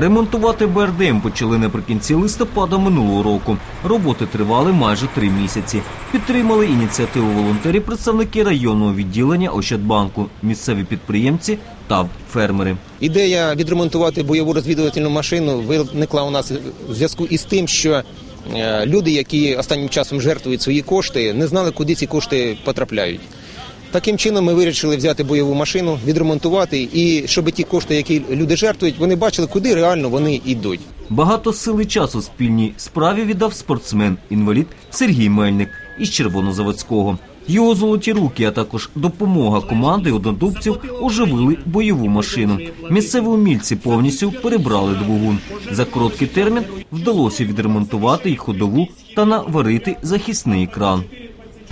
Ремонтувати БРДМ почали наприкінці листопада минулого року. Роботи тривали майже три місяці. Підтримали ініціативу волонтерів представники районного відділення Ощадбанку, місцеві підприємці та фермери. Ідея відремонтувати бойову розвідувальну машину виникла у нас в зв'язку із тим, що е, люди, які останнім часом жертвують свої кошти, не знали, куди ці кошти потрапляють. Таким чином ми вирішили взяти бойову машину, відремонтувати, і щоб ті кошти, які люди жертвують, вони бачили, куди реально вони йдуть. Багато сил і часу спільній справі віддав спортсмен, інвалід Сергій Мельник із Червонозаводського. Його золоті руки, а також допомога команди однодубців оживили бойову машину. Місцеві умільці повністю перебрали двигун. За короткий термін вдалося відремонтувати й ходову та наварити захисний екран.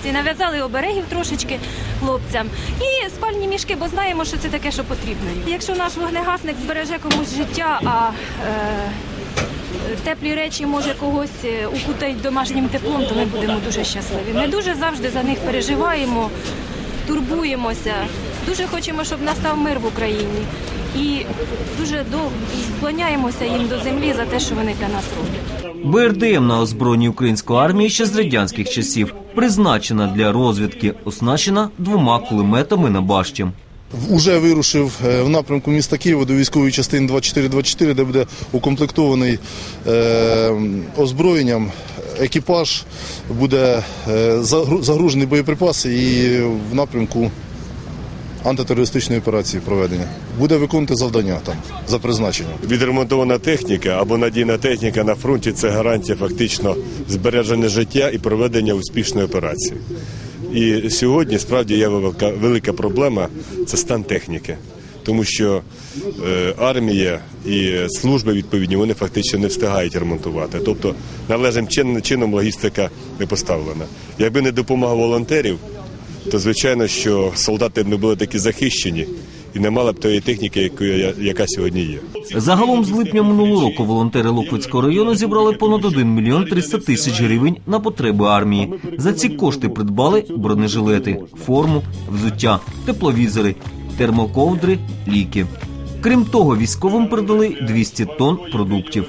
Нав'язали оберегів трошечки хлопцям і спальні мішки, бо знаємо, що це таке, що потрібно. Якщо наш вогнегасник збереже комусь життя, а е, теплі речі може когось е, укутають домашнім теплом, то ми будемо дуже щасливі. Ми дуже завжди за них переживаємо, турбуємося. Дуже хочемо, щоб настав мир в Україні. І дуже довго вклоняємося їм до землі за те, що вони для нас роблять. БРДМ на озброєнні української армії ще з радянських часів призначена для розвідки, оснащена двома кулеметами на башті. Уже вирушив е, в напрямку міста Києва до військової частини 2424, де буде укомплектований е, озброєнням. Екіпаж буде е, загружений боєприпаси і в напрямку антитерористичної операції проведення. Буде виконувати завдання там за призначенням. Відремонтована техніка або надійна техніка на фронті це гарантія фактично збереження життя і проведення успішної операції. І сьогодні справді є велика, велика проблема це стан техніки. Тому що е, армія і служби відповідні вони фактично не встигають ремонтувати. Тобто належним чином, логістика не поставлена. Якби не допомога волонтерів, то звичайно, що солдати не були такі захищені і не мали б тої техніки, якої- яка сьогодні є. Загалом з липня минулого року волонтери Лохвицького району зібрали понад 1 мільйон 300 тисяч гривень на потреби армії. За ці кошти придбали бронежилети, форму, взуття, тепловізори, термоковдри, ліки. Крім того, військовим передали 200 тонн продуктів.